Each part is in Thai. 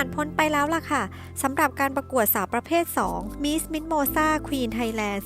านพ้นไปแล้วล่ะค่ะสำหรับการประกวดสาวประเภท 2 Miss Mimosa Queen Thailand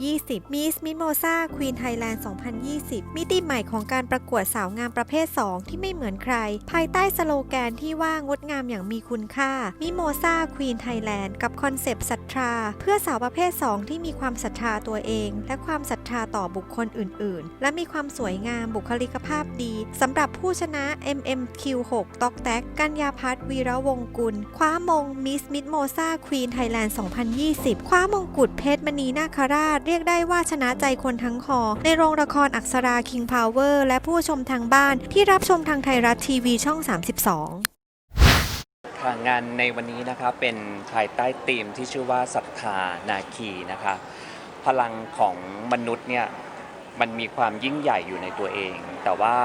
2020 Miss Mimosa Queen Thailand 2020 มิติใหม่ของการประกวดสาวงามประเภท 2 ที่ไม่เหมือนใคร ภายใต้สโลแกนที่ว่างดงามอย่างมีคุณค่า Mimosa Queen Thailand กับคอนเซปต์ศรัทธา เพื่อสาวประเภท 2 ที่มีความศรัทธาตัวเอง และความศรัทธาต่อบุคคลอื่น ๆ และมีความสวยงามบุคลิกภาพดีสำหรับผู้ชนะ MMQ6 ตอกแตกกัญญาพัฒน์วีระวงกุล คว้ามงมิสมิดโมซาควีนไทยแลนด์ 2020 คว้ามงกุฎเพชรมณีนาคราช เรียกได้ว่าชนะใจคนทั้งคอ ในโรงละครอักษรา King Power และผู้ชมทางบ้านที่รับชมทางไทยรัฐทีวีช่อง 32ค่ะงานในวันนี้นะคะเป็นภายใต้ธีมที่ชื่อว่าศรัทธานาคีนะคะ พลังของมนุษย์เนี่ยมันมีความยิ่งใหญ่อยู่ในตัวเอง แต่ว่า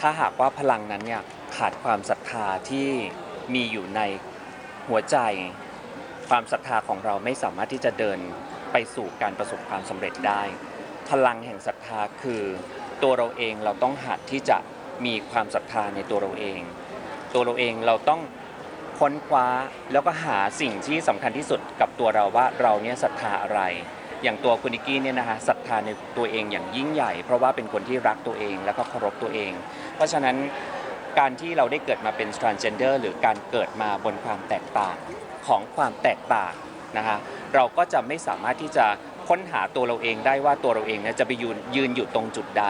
ถ้าหากว่าพลังนั้นเนี่ยขาดความศรัทธาที่ มีอยู่ในหัวใจ ความศรัทธาของเราไม่สามารถที่จะเดินไปสู่การประสบความสำเร็จได้ พลังแห่งศรัทธาคือตัวเราเองเราต้องหัดที่จะมีความศรัทธาในตัวเราเอง ตัวเราเองเราต้องค้นคว้าแล้วก็หาสิ่งที่สำคัญที่สุดกับตัวเราว่าเราเนี่ยศรัทธาอะไร อย่างตัวคุณนิกกี้เนี่ยนะคะศรัทธาในตัวเองอย่างยิ่งใหญ่ เพราะว่าเป็นคนที่รักตัวเองแล้วก็เคารพตัวเอง เพราะฉะนั้น การที่เราได้เกิดมาเป็น transgender หรือการเกิดมาบนความแตกต่างของความแตกต่างนะคะเราก็จะไม่สามารถที่จะค้นหาตัวเราเองได้ว่าตัวเราเองเนี่ยจะไปยืนยืนอยู่ตรงจุดใด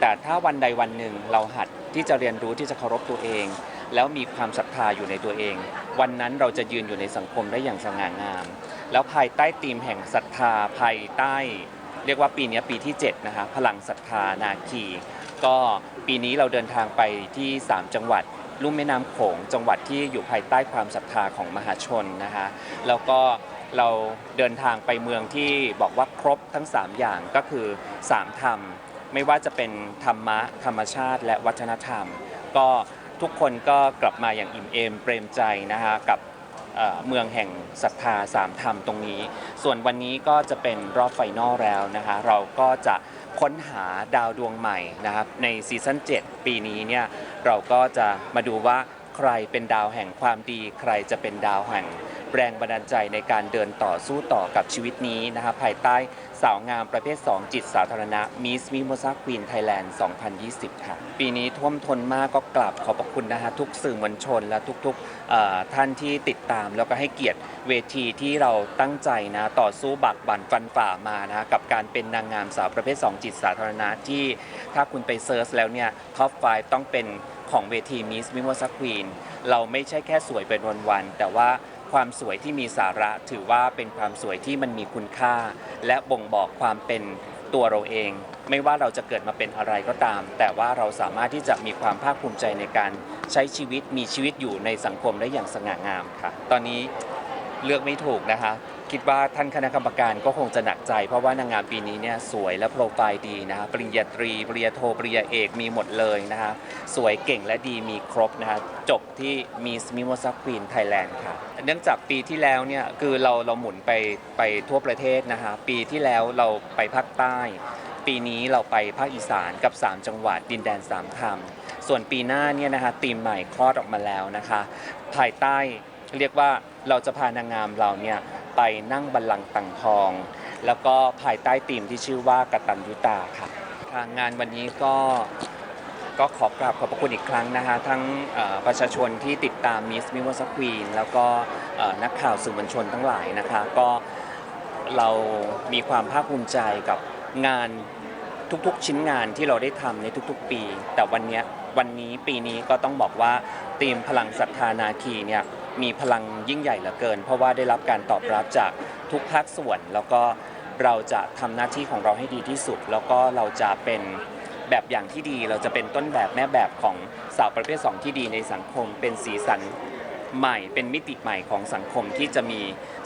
แต่ถ้าวันใดวันหนึ่งเราหัดที่จะเรียนรู้ที่จะเคารพตัวเอง แล้วมีความศรัทธาอยู่ในตัวเอง วันนั้นเราจะยืนอยู่ในสังคมได้อย่างสง่างาม แล้วภายใต้ธีมแห่งศรัทธาภายใต้ เรียกว่าปีนี้ปีที่7นะคะพลังศรัทธานาคี ก็ปีนี้เราเดินทางไปที่ 3 จังหวัดลุ่มแม่น้ำโขงจังหวัดที่อยู่ภายใต้ความศรัทธาของมหาชนนะคะแล้วก็เราเดินทางไปเมืองที่บอกว่าครบทั้ง 3 อย่างก็คือ 3 ธรรม ไม่ว่าจะเป็นธรรมะ ธรรมชาติ และวัฒนธรรม ก็ทุกคนก็กลับมาอย่างอิ่มเอมเปรมใจนะคะกับ เมืองแห่งศรัทธาสามธรรมตรงนี้ ส่วนวันนี้ก็จะเป็นรอบไฟนอลแล้วนะคะเราก็จะค้นหาดาวดวงใหม่นะครับในซีซั่น7 ปีนี้เนี่ยเราก็จะมาดูว่าใครเป็นดาวแห่งความดี ใครจะเป็นดาวแห่ง แรงบันดาลใจในการเดินต่อสู้ต่อกับชีวิตนี้นะครับภายใต้สาวงามประเภท 2 จิตสาธารณะ Miss Mimosa Queen Thailand 2020 ค่ะ ปีนี้ท่วมท้นมากก็กราบขอบพระคุณนะฮะทุกสื่อมวลชนและทุกๆท่านที่ติดตาม แล้วก็ให้เกียรติเวทีที่เราตั้งใจนะต่อสู้บักบั่นฟันฝ่ามานะกับการเป็นนางงามสาวประเภท 2 จิตสาธารณะที่ถ้าคุณไปเซิร์ชแล้วเนี่ยท็อป5ต้องเป็นของเวที Miss Mimosa Queen เราไม่ใช่แค่สวยเป็นวันๆแต่ว่า ความสวยที่มีสาระถือว่าเป็นความสวยที่มันมีคุณค่า และบ่งบอกความเป็นตัวเราเอง ไม่ว่าเราจะเกิดมาเป็นอะไรก็ตาม แต่ว่าเราสามารถที่จะมีความภาคภูมิใจในการใช้ชีวิตมีชีวิตอยู่ในสังคมได้อย่างสง่างามค่ะ ตอนนี้เลือกไม่ถูกนะคะ คิดว่าท่านคณะกรรมการก็คงจะหนักใจ เพราะว่านางงามปีนี้เนี่ยสวยและโปรไฟล์ดีนะคะปริญญาตรี ปริญญาโท ปริญญาเอกมีหมดเลยนะคะสวยเก่งและดีมีครบนะคะจบที่ Miss Mimosa Queen Thailand ค่ะ เนื่องจากปีที่แล้วเนี่ยคือเราเราหมุนไปไปทั่วประเทศนะคะปีที่แล้วเราไปภาคใต้ ปีนี้เราไปภาคอีสานกับ 3 จังหวัดดินแดนสามธรรมส่วนปีหน้าเนี่ยนะคะทีมใหม่คลอดออกมาแล้วนะคะ ภายใต้เรียกว่าเราจะพานางงามเราเนี่ย ไปนั่งบัลลังก์ต่างทอง แล้วก็ภายใต้ธีมที่ชื่อว่ากตัญญูตาค่ะทางงานวันนี้ก็ก็ขอกราบขอบพระคุณอีกครั้งนะคะทั้งประชาชนที่ติดตามมิสมิวสควีนแล้วก็นักข่าวสื่อมวลชนทั้งหลายนะคะ ก็เรามีความภาคภูมิใจกับงานทุกๆ ชิ้นงานที่เราได้ทำในทุกๆ ปี แต่วันนี้วันนี้ปีนี้ก็ต้องบอกว่าทีมพลังศรัทธานาคีเนี่ย มีพลังยิ่งใหญ่เหลือเกิน เพราะว่าได้รับการตอบรับจากทุกภาคส่วน แล้วก็เราจะทำหน้าที่ของเราให้ดีที่สุด แล้วก็เราจะเป็นแบบอย่างที่ดี เราจะเป็นต้นแบบแม่แบบของสาวประเภทสองที่ดีในสังคม เป็นสีสันใหม่เป็นมิติใหม่ของสังคมที่จะมี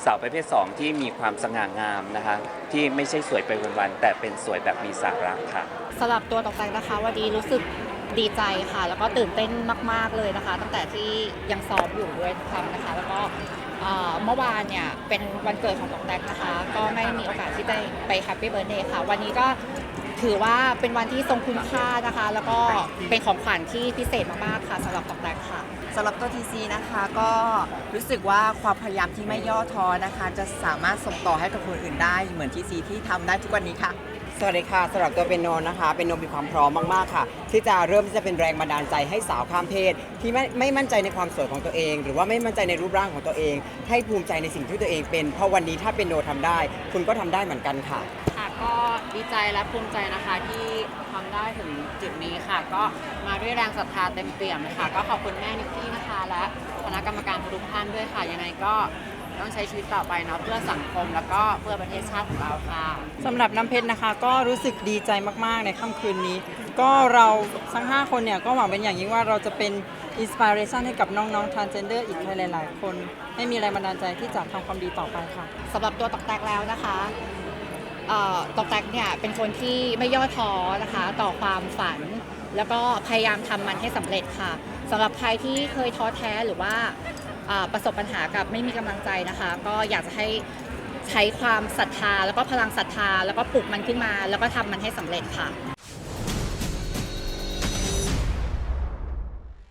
สาวประเภทสองที่มีความสง่างามนะคะที่ไม่ใช่สวยไปวันๆแต่เป็นสวยแบบมีสาระค่ะสำหรับตัวตกแต่งนะคะวันนี้รู้สึก ดีใจค่ะ แล้วก็ตื่นเต้นมาก ๆ เลยนะคะ ตั้งแต่ที่ยังซ้อมอยู่ด้วยทุกครั้งนะคะ แล้วก็เมื่อวานเนี่ยเป็นวันเกิดของตกแต่งนะคะ ก็ไม่มีโอกาสที่จะไปแฮปปี้เบิร์ดเดย์ค่ะ วันนี้ก็ถือว่าเป็นวันที่ทรงคุณค่านะคะ แล้วก็เป็นของขวัญที่พิเศษมากๆค่ะสำหรับตอกแตกค่ะสำหรับตัวทีซีนะคะก็รู้สึกว่าความพยายามที่ไม่ย่อท้อนะคะ จะสามารถส่งต่อให้กับคนอื่นได้เหมือนทีซีที่ทำได้ทุกวันนี้ค่ะ สวัสดีค่ะสำหรับตัวเป็นโนนะคะเป็นโนมีความพร้อมมากๆค่ะ ที่จะเริ่มที่จะเป็นแรงบันดาลใจให้สาวข้ามเพศ ที่ไม่ไม่มั่นใจในความสวยของตัวเอง หรือว่าไม่มั่นใจในรูปร่างของตัวเอง ให้ภูมิใจในสิ่งที่ตัวเองเป็นเพราะวันนี้ถ้าเป็นโนทำได้ คุณก็ทำได้เหมือนกันค่ะ ค่ะก็ดีใจและภูมิใจนะคะที่ทำได้ถึงจุดนี้ค่ะ ก็มาด้วยแรงศรัทธาเต็มเปี่ยมเลยค่ะ ก็ขอบคุณแม่นิกกี้นะคะ และคณะกรรมการทุกท่านด้วยค่ะยังไงก็ ต้องใช้ชีวิตต่อไปเนาะเพื่อสังคมแล้วก็เพื่อประเทศชาติของเราค่ะสำหรับน้ำเพชรนะคะ ก็รู้สึกดีใจมากๆในค่ำคืนนี้ ก็เราทั้ง 5 คนเนี่ยก็หวังเป็นอย่างยิ่งว่าเราจะเป็นอินสปิเรชันให้กับน้องๆ transgender อีกหลายๆ คนให้มีแรงบันดาลใจที่จะทำความดีต่อไปค่ะสำหรับตัวตอกแตกแล้วนะคะเอ่อตอกแตกเนี่ยเป็นคนที่ไม่ย่อท้อนะคะ ต่อความฝัน แล้วก็พยายามทำมันให้สำเร็จค่ะสำหรับใครที่เคยท้อแท้หรือว่าเอ่อ ประสบปัญหากับไม่มีกำลังใจนะคะ ก็อยากจะให้ใช้ความศรัทธาแล้วก็พลังศรัทธา แล้วก็ปลุกมันขึ้นมา แล้วก็ทำมันให้สำเร็จค่ะ